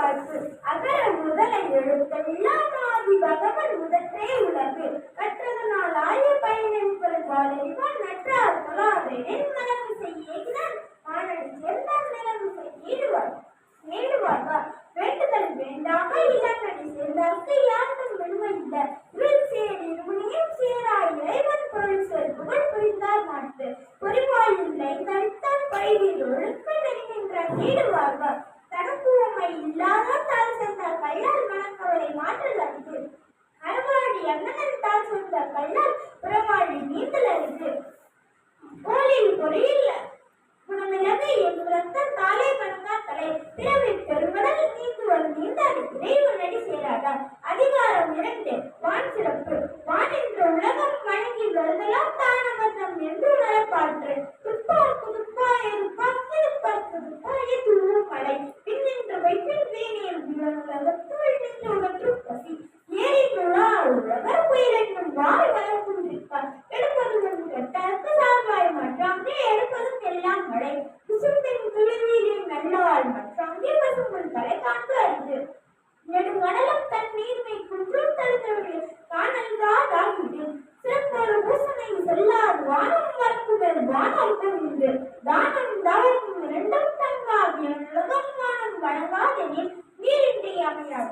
வாழ்வு அகர முதல எழுத்தெல்லாம் ஆதி பகவன் முதற்றே உலகு. கற்றதனால் ஆய பயனின் பெரும்பாலிவான் நற்றார் தொழாதேன் உள்ள கண்ணன் புறமாடி நீந்தலரிது கோலின் பொறியில் குணமிலகு என் உரத்த தாலே பணங்கா தலை. பிறவி பெருமடல் நீந்துவன் நீந்தாடி இறைவனடி சேராக அதிகாரம் இரண்டு. வான் சிறப்பு.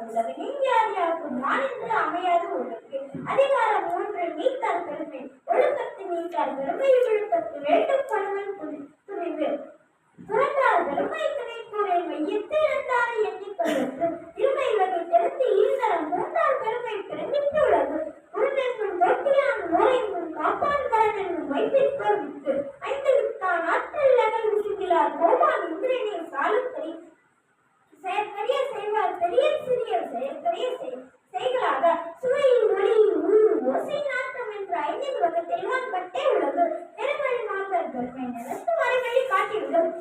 உள்ளது நீங்கியாரியாருக்கும் நான் என்று அமையாது ஒழுக்கு அதிகாரம் ஒன்று நீத்தார் பெருமை ஒழுக்கத்து நீக்கார் பெருமை விழுக்கத்து வேண்டும் பணவன் துணிவு துறந்தார் பெருமை துணை கூரை மையத்தில் இருந்தாரை எண்ணிக்கொள்வது கொள்கையினருக்கு மறுபடி காட்டியுள்ளோம்